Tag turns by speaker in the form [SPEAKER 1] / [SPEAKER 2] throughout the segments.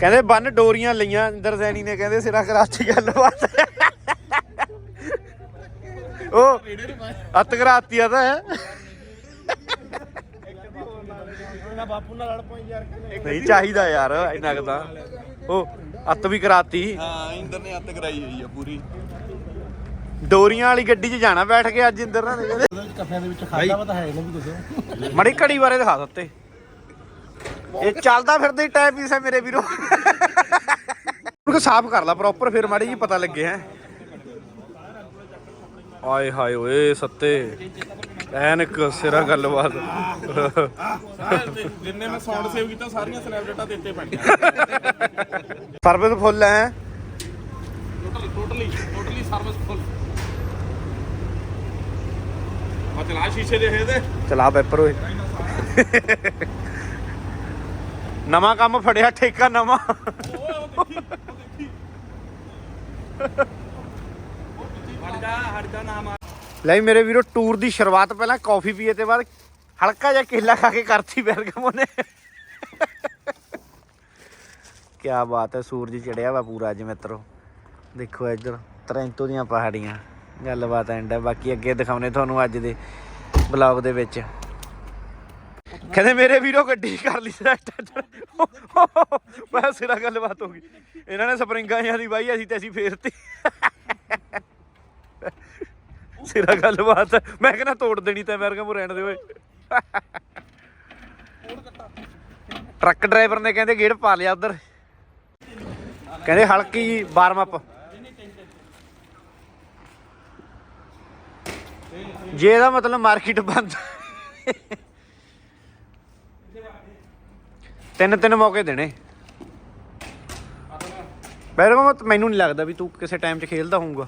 [SPEAKER 1] ਕਹਿੰਦੇ ਬੰਨ ਡੋਰੀਆਂ ਲਈਆਂ ਇੰਦਰ ਸੈਣੀ ਨੇ ਕਹਿੰਦੇ ਸਿਰਾ ਕਰਾਚੀ ਗੱਲਬਾਤ ਉਹ ਅੱਤ ਕਰਾਤੀ ਆ ਤਾਂ ਹੈ।
[SPEAKER 2] ਨਾ ਬਾਪੂ ਨਾਲ ਲੜ ਪਈ ਯਾਰ
[SPEAKER 1] ਨਹੀਂ ਚਾਹੀਦਾ ਯਾਰ ਇੰਨਾ ਕੁ ਤਾਂ। ਉਹ ਅੱਤ ਵੀ ਕਰਾਤੀ।
[SPEAKER 3] ਹਾਂ ਇੰਦਰ ਨੇ ਅੱਤ ਕਰਾਈ ਹੋਈ ਆ ਪੂਰੀ।
[SPEAKER 1] ਡੋਰੀਆਂ ਵਾਲੀ ਗੱਡੀ 'ਚ ਜਾਣਾ ਬੈਠ ਕੇ ਅੱਜ ਇੰਦਰ ਨਾਲ। ਕਹਿੰਦੇ
[SPEAKER 2] ਕਫਿਆਂ ਦੇ ਵਿੱਚ ਖਾਦਾ ਵਾ ਤਾਂ ਹੈ ਇਹਨੂੰ ਵੀ ਦੱਸੋ
[SPEAKER 1] ਮੜੀ ਘੜੀ ਬਾਰੇ ਦਿਖਾ ਦਿੱਤੇ। ਇਹ ਚੱਲਦਾ ਫਿਰਦਾ ਹੀ ਟਾਈਪ ਪੀਸ ਹੈ ਮੇਰੇ ਵੀਰੋ। ਉਹਨੂੰ ਸਾਫ਼ ਕਰ ਲਾ ਪ੍ਰੋਪਰ ਫਿਰ ਮਾੜੀ ਜੀ ਪਤਾ ਲੱਗੇ ਹੈ। ਆਏ ਹਾਏ ਓਏ ਸੱਤੇ ਐਨਕ ਸਿਰਾ ਗੱਲਬਾਤ।
[SPEAKER 2] ਜਿੰਨੇ ਮੈਂ ਸਾਊਂਡ ਸੇਵ ਕੀਤਾ ਸਾਰੀਆਂ ਸਨੈਪਡੇਟਾਂ ਦੇ ਉੱਤੇ ਪੈਣੀਆਂ
[SPEAKER 1] ਸਰਵਿਸ ਫੁੱਲ ਹੈ।
[SPEAKER 2] Total totally totally service full ਆ ਚਲਾ ਸ਼ੀਸ਼ੇ ਦੇ ਇਹਦੇ
[SPEAKER 1] ਚਲਾ ਪੇਪਰ ਓਏ। ਨਵਾਂ ਕੰਮ ਫੜਿਆ, ਠੇਕਾ ਨਵਾਂ।
[SPEAKER 2] ਹਟ ਜਾ
[SPEAKER 1] ਲੈ ਮੇਰੇ ਵੀਰੋ, ਟੂਰ ਦੀ ਸ਼ੁਰੂਆਤ ਪਹਿਲਾਂ ਕਾਫੀ ਪੀਏ ਤੇ ਬਾਅਦ ਹਲਕਾ ਜਿਹਾ ਕੇਲਾ ਖਾ ਕੇ ਕਰਤੀ ਬੈਰਗਮੋ ਨੇ ਕੀ ਬਾਤ ਹੈ, ਸੂਰਜ ਚੜਿਆ ਵਾ ਪੂਰਾ ਅੱਜ ਮਿੱਤਰੋ। ਦੇਖੋ ਇੱਧਰ ਤਰੈਂਤੋ ਦੀਆਂ ਪਹਾੜੀਆਂ। ਗੱਲਬਾਤ ਐਂਡ ਹੈ, ਬਾਕੀ ਅੱਗੇ ਦਿਖਾਉਨੇ ਤੁਹਾਨੂੰ ਅੱਜ ਦੇ ਬਲੌਗ ਦੇ ਵਿੱਚ। ਕਹਿੰਦੇ ਮੇਰੇ ਵੀਰੋ ਗੱਡੀ ਕਰ ਲਈ ਸੈੱਟ ਬਸ ਸਿਰਾ ਗੱਲਬਾਤ ਹੋ ਗਈ। ਇਹਨਾਂ ਨੇ ਸਪਰਿੰਗਾਂ ਜਿਹਾ ਬਾਈ ਅਸੀਂ ਤੇ ਅਸੀਂ ਫੇਰਤੀ। ਸਿਰਾ ਗੱਲਬਾਤ ਮੈਂ ਕਹਿੰਦਾ ਤੋੜ ਦੇਣੀ ਤਾਂ ਮੇਰੇ ਕੋਲ ਰਹਿਣ ਦੇ ਓਏ। ਟਰੱਕ ਡਰਾਈਵਰ ਨੇ ਕਹਿੰਦੇ ਗੇੜ ਪਾ ਲਿਆ ਉਧਰ। ਕਹਿੰਦੇ ਹਲਕੀ ਜੀ ਵਾਰਮ ਅਪ। ਜੇ ਇਹਦਾ ਮਤਲਬ ਮਾਰਕੀਟ ਬੰਦ। ਤਿੰਨ ਤਿੰਨ ਮੌਕੇ ਦੇਣੇ। ਕੋਲ ਮੈਨੂੰ ਨਹੀਂ ਲੱਗਦਾ ਵੀ ਤੂੰ ਕਿਸੇ ਟਾਈਮ 'ਚ ਖੇਲਦਾ ਹੋਊਗਾ।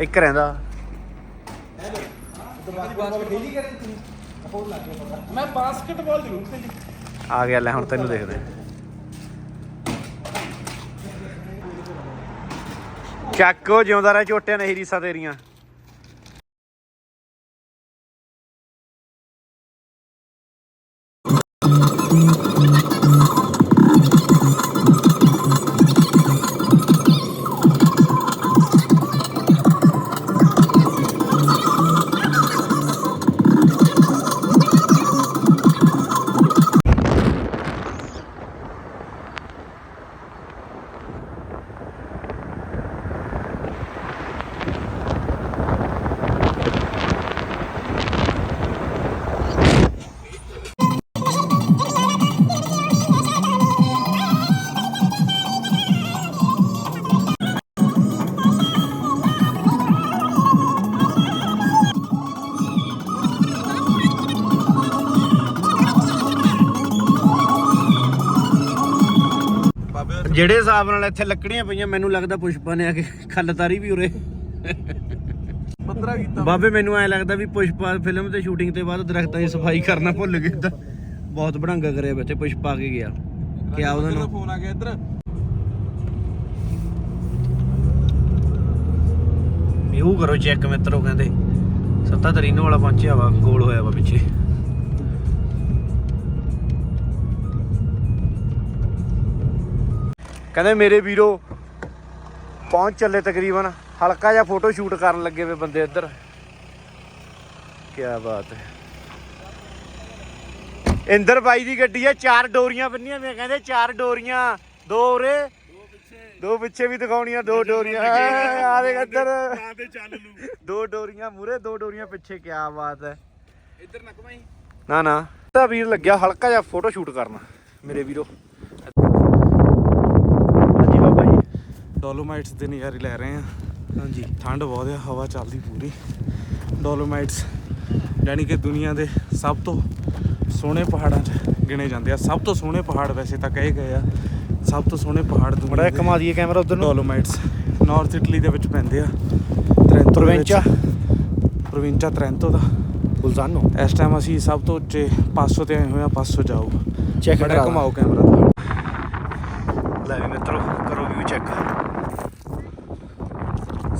[SPEAKER 1] ਇੱਕ ਰਹਿੰਦਾ।
[SPEAKER 2] ਮੈਂ ਬਾਸਕਟਬਾਲ ਜ਼ਰੂਰ ਖੇਲੀ
[SPEAKER 1] ਆ ਗਿਆ ਲੈ ਹੁਣ ਤੈਨੂੰ ਦੇਖਦੇ। ਚੱਕੋ ਜਿਉਂਦਾ ਰਹਿ ਝੋਟਿਆਂ ਨਹੀਂ ਰੀਸਾਂ ਤੇਰੀਆਂ। ਜਿਹੜੇ ਹਿਸਾਬ ਨਾਲ ਇੱਥੇ ਲੱਕੜੀਆਂ ਪਈਆਂ ਮੈਨੂੰ ਲੱਗਦਾ ਪੁਸ਼ਪਾ ਨੇ ਆ ਕੇ ਖੱਲ ਤਾਰੀ ਵੀ ਉਰੇ।
[SPEAKER 3] ਕੀਤਾ।
[SPEAKER 1] ਬਾਬੇ ਮੈਨੂੰ ਐ ਲੱਗਦਾ ਵੀ ਪੁਸ਼ਪਾ ਫਿਲਮ ਤੇ ਸ਼ੂਟਿੰਗ ਤੇ ਬਾਅਦ ਦਰਖਤਾਂ ਦੀ ਸਫ਼ਾਈ ਕਰਨਾ ਭੁੱਲ ਗਏ ਤਾਂ ਬਹੁਤ ਬੜਾਂਗਾ ਕਰਿਆ ਬੱਚੇ ਪੁਸ਼ਪਾ ਕੇ ਗਿਆ। ਕਿਆ ਉਹਦਾ ਨਾਮ
[SPEAKER 3] ਫੋਨ ਆ ਗਿਆ ਇੱਧਰ।
[SPEAKER 1] ਵਿਊ ਕਰੋ ਚੈੱਕ ਮਿੱਤਰੋ ਕਹਿੰਦੇ। ਸੱਤਾ ਤਰੀਨੋ ਵਾਲਾ ਪਹੁੰਚਿਆ ਵਾ ਗੋਲ ਹੋਇਆ ਵਾ ਪਿੱਛੇ। ਕਹਿੰਦੇ ਮੇਰੇ ਵੀਰੋ ਪਹੁੰਚ ਚੱਲੇ ਤਕਰੀਬਨ। ਹਲਕਾ ਜਿਹਾ ਫੋਟੋ ਸ਼ੂਟ ਕਰਨ ਲੱਗੇ ਵੇ ਬੰਦੇ ਇੱਧਰ। ਕੀ ਬਾਤ ਹੈ। ਇੰਦਰ ਬਾਈ ਦੀ ਗੱਡੀ ਆ ਚਾਰ ਡੋਰੀਆਂ ਬੰਨੀਆਂ ਮੈਂ ਕਹਿੰਦੇ ਚਾਰ ਡੋਰੀਆਂ ਦੋ ਉਰੇ ਦੋ ਪਿੱਛੇ ਵੀ ਦਿਖਾਉਣੀਆਂ ਦੋ ਡੋਰੀਆਂ। ਆ ਦੇਖ ਇੱਧਰ। ਦੋ ਡੋਰੀਆਂ ਮੂਰੇ ਦੋ ਡੋਰੀਆਂ ਪਿੱਛੇ ਕੀ ਬਾਤ ਹੈ।
[SPEAKER 2] ਇੱਧਰ ਨਾ ਕਮਾਈ
[SPEAKER 1] ਨਾ ਨਾ। ਤਾਂ ਵੀਰ ਲੱਗਿਆ ਹਲਕਾ ਜਿਹਾ ਫੋਟੋ ਸ਼ੂਟ ਕਰਨਾ ਮੇਰੇ ਵੀਰੋ ਹਾਂਜੀ ਬਾਬਾ ਜੀ
[SPEAKER 2] ਡੋਲੋਮਾਈਟਸ ਦੇ ਨਜ਼ਾਰੇ ਲੈ ਰਹੇ ਆ
[SPEAKER 1] ਹਾਂਜੀ।
[SPEAKER 2] ਠੰਡ ਬਹੁਤ ਆ ਹਵਾ ਚੱਲਦੀ ਪੂਰੀ। ਡੋਲੋਮਾਈਟਸ ਯਾਨੀ ਕਿ ਦੁਨੀਆ ਦੇ ਸਭ ਤੋਂ ਸੋਹਣੇ ਪਹਾੜਾਂ 'ਚ ਗਿਣੇ ਜਾਂਦੇ ਆ। ਸਭ ਤੋਂ ਸੋਹਣੇ ਪਹਾੜ ਵੈਸੇ ਤਾਂ ਕਹੇ ਗਏ ਆ। ਸਭ ਤੋਂ ਸੋਹਣੇ ਪਹਾੜ
[SPEAKER 1] ਬੜਾ
[SPEAKER 2] ਦੁਨੀਆ ਦੇ
[SPEAKER 1] ਕਮਾ ਦਈਏ ਕੈਮਰਾ ਉਧਰ ਨੂੰ।
[SPEAKER 2] ਡੋਲੋਮਾਈਟਸ ਨਾਰਥ ਇਟਲੀ ਦੇ ਵਿੱਚ ਪੈਂਦੇ ਆ। ਟ੍ਰੈਂਟੋ ਦੇ ਵਿੱਚ।
[SPEAKER 1] ਪ੍ਰੋਵਿੰਚਾ
[SPEAKER 2] ਪ੍ਰੋਵਿੰਚਾ ਟ੍ਰੈਂਟੋ ਦਾ।
[SPEAKER 1] ਗੁਲਜ਼ਾਨੋ
[SPEAKER 2] ਇਸ ਟਾਈਮ ਅਸੀਂ ਸਭ ਤੋਂ ਉੱਚੇ ਪਾਸੋਂ ਤੇ ਆਏ ਹੋਏ ਆ ਪਾਸੋਂ ਜਾਓ।
[SPEAKER 1] ਚੈੱਕ
[SPEAKER 2] ਬੜਾ ਘੁਮਾਓ ਕੈਮਰਾ।
[SPEAKER 1] ਲੈ ਵੀ ਮਿੱਤਰੋ ਕਰੋ ਵੀ ਚੈੱਕ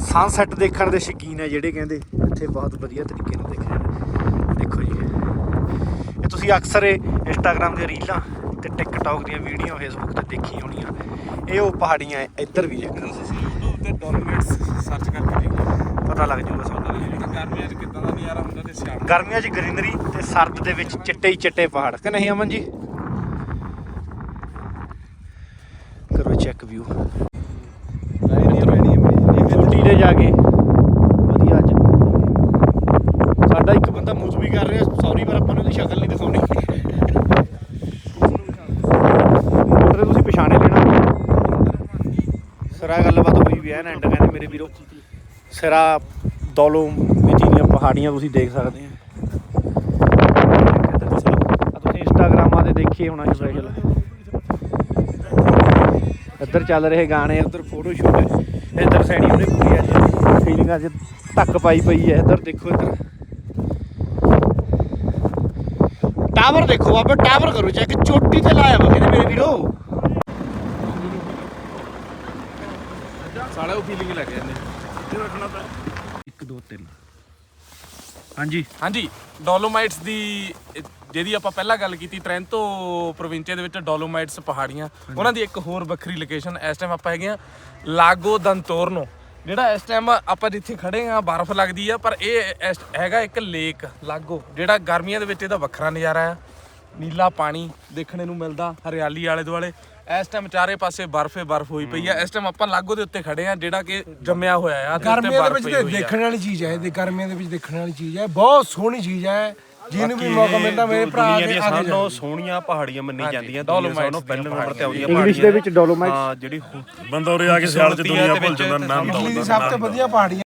[SPEAKER 1] ਸਨਸੈਟ ਦੇਖਣ ਦੇ ਸ਼ੌਕੀਨ ਹੈ ਜਿਹੜੇ ਕਹਿੰਦੇ ਇੱਥੇ ਬਹੁਤ ਵਧੀਆ ਤਰੀਕੇ ਨਾਲ ਦੇਖ ਰਹੇ ਨੇ ਦੇਖੋ ਜੀ। ਇਹ ਤੁਸੀਂ ਅਕਸਰ ਇਹ ਇੰਸਟਾਗ੍ਰam ਦੀਆਂ ਰੀਲਾਂ ਤੇ ਟਿਕਟੌਕ ਦੀਆਂ ਵੀਡੀਓ ਫੇਸਬੁੱਕ ਤੇ ਦੇਖੀ ਹੋਣੀਆਂ। ਇਹ ਉਹ ਪਹਾੜੀਆਂ ਇੱਧਰ ਵੀ ਇੱਕ
[SPEAKER 2] ਤੁਸੀਂ YouTube ਤੇ ਡੋਲੋਮਾਈਟਸ ਸਰਚ ਕਰਕੇ ਦੇਖੋ।
[SPEAKER 1] ਪਤਾ ਲੱਗ ਜੂਗਾ ਤੁਹਾਨੂੰ।
[SPEAKER 2] ਗਰਮੀਆਂ 'ਚ ਕਿੱਦਾਂ ਦਾ ਨਜ਼ਾਰਾ ਹੁੰਦਾ ਤੇ ਸਿਆਲ।
[SPEAKER 1] ਗਰਮੀਆਂ 'ਚ ਗ੍ਰੀਨਰੀ ਤੇ ਸਰਦ ਦੇ ਵਿੱਚ ਚਿੱਟੇ ਹੀ ਚਿੱਟੇ ਪਹਾੜ। ਕਿ ਨਹੀਂ ਅਮਨ ਜੀ? ਕਰੋ ਚੈੱਕ ਵਿਊ ਛੁੱਟੀ ਤੇ ਵਧੀਆ ਅੱਜ। ਸਾਡਾ ਇੱਕ ਬੰਦਾ ਮੂਵ ਵੀ ਕਰ ਰਿਹਾ। ਸੌਰੀ ਪਰ ਆਪਾਂ ਨੂੰ ਉਹਦੀ ਸ਼ਕਲ ਨਹੀਂ ਦਿਖਾਉਣੀ। ਉਧਰ ਤੁਸੀਂ ਪਛਾਣੇ ਲੈਣਾ। ਸਰਾ ਗੱਲਬਾਤ ਹੋਈ ਵੀ ਐ ਐਂਡ, ਕਹਿੰਦੇ ਮੇਰੇ ਵੀਰੋ, ਸਰਾ, ਦੌਲੋ ਵਿੱਚ ਦੀਆਂ ਪਹਾੜੀਆਂ ਤੁਸੀਂ ਦੇਖ ਸਕਦੇ ਆ। ਤੁਸੀਂ ਇੰਸਟਾਗ੍ਰਾਮਾਂ ਤੇ ਦੇਖੇ ਹੋਣਾ ਸਪੈਸ਼ਲ ਇੱਧਰ ਚੱਲ ਰਹੇ ਗਾਣੇ, ਉੱਧਰ ਫੋਟੋ ਸ਼ੂਟ ਇੱਧਰ ਸੈਣੀ ਉਹਨੇ ਪੂਰੀ ਅੱਜ ਫੀਲਿੰਗ ਅੱਜ ਧੱਕ ਪਾਈ ਪਈ ਹੈ ਇੱਧਰ, ਦੇਖੋ ਇੱਧਰ। ਟਾਵਰ ਦੇਖੋ ਬਾਬਾ ਟਾਵਰ ਕਰੋ ਚੈੱਕ ਚੋਟੀ ਤੇ ਲਾਇਆ ਵਾ ਕਹਿੰਦੇ ਮੇਰੇ ਵੀਰੋ।
[SPEAKER 2] ਸਾਲੇ ਉਹ ਫੀਲਿੰਗ ਲੱਗ ਜਾਂਦੇ
[SPEAKER 1] 1 2 3 ਹਾਂਜੀ।
[SPEAKER 2] ਹਾਂਜੀ ਡੋਲੋਮਾਈਟਸ ਦੀ ਜਿਹਦੀ ਆਪਾਂ ਪਹਿਲਾਂ ਗੱਲ ਕੀਤੀ ਟ੍ਰੈਂਟੋ ਪ੍ਰੋਵਿੰਚੇ ਦੇ ਵਿੱਚ ਡੋਲੋਮਾਈਟਸ ਪਹਾੜੀਆਂ ਉਹਨਾਂ ਦੀ ਇੱਕ ਹੋਰ ਵੱਖਰੀ ਲੋਕੇਸ਼ਨ ਇਸ ਟਾਈਮ ਆਪਾਂ ਹੈਗੇ ਆ ਲਾਗੋ ਦੰਤੋਰਨੋ। ਜਿਹੜਾ ਇਸ ਟਾਈਮ ਆਪਾਂ ਜਿੱਥੇ ਖੜੇ ਆ ਬਰਫ਼ ਲੱਗਦੀ ਆ ਪਰ ਇਹ ਇਸ- ਹੈਗਾ ਇੱਕ ਲੇਕ ਲਾਗੋ ਜਿਹੜਾ ਗਰਮੀਆਂ ਦੇ ਵਿੱਚ ਇਹਦਾ ਵੱਖਰਾ ਨਜ਼ਾਰਾ ਆ। ਨੀਲਾ ਪਾਣੀ ਦੇਖਣੇ ਨੂੰ ਮਿਲਦਾ ਹਰਿਆਲੀ ਆਲੇ ਦੁਆਲੇ ਇਸ ਟਾਈਮ ਚਾਰੇ ਪਾਸੇ ਬਰਫ਼ੇ ਬਰਫ਼ ਹੋਈ ਪਈ ਆ। ਇਸ ਟਾਈਮ ਆਪਾਂ ਲਾਗੋ ਦੇ ਉੱਤੇ ਖੜੇ ਆ ਜਿਹੜਾ ਕਿ ਜੰਮਿਆ ਹੋਇਆ ਆ ਤੇ ਉੱਤੇ
[SPEAKER 4] ਗਰਮੀਆਂ ਦੇ
[SPEAKER 2] ਬਰਫ਼
[SPEAKER 4] ਵਿੱਚ
[SPEAKER 2] ਪਈ
[SPEAKER 4] ਤੇ
[SPEAKER 2] ਹੋਈ ਆ।
[SPEAKER 4] ਦੇਖਣ ਵਾਲੀ ਚੀਜ਼ ਹੈ ਇਹ ਗਰਮੀਆਂ ਦੇ ਵਿੱਚ ਦੇਖਣ ਵਾਲੀ ਚੀਜ਼ ਹੈ ਬਹੁਤ ਸੋਹਣੀ ਚੀਜ਼ ਹੈ ਜਿਹਨੂੰ ਵੀ ਮੌਕਾ ਮਿਲਦਾ ਮੇਰੇ ਭਰਾ ਦੇ
[SPEAKER 5] ਤੋਂ
[SPEAKER 4] ਜਾਓ।
[SPEAKER 5] ਸੋਹਣੀਆਂ ਪਹਾੜੀਆਂ ਮੰਨੀ ਜਾਂਦੀਆਂ ਦੁਨੀਆ ਤੋਂ ਪਹਿਲੇ ਨੰਬਰ ਤੇ ਆਉਂਦੀਆਂ
[SPEAKER 1] ਇੰਗਲਿਸ਼ ਦੇ ਵਿੱਚ ਡੋਲੋਮਾਈਟ
[SPEAKER 5] ਹਾਂ ਜਿਹੜੀ ਬੰਦਾ ਉਰੇ ਆ ਕੇ ਸਿਆਲ ਚ ਦੁਨੀਆ ਭੁੱਲ ਜਾਂਦਾ ਨਾਮ
[SPEAKER 4] ਦੀ
[SPEAKER 5] ਦਾ
[SPEAKER 4] ਸਭ ਤੋਂ ਵਧੀਆ ਪਹਾੜੀ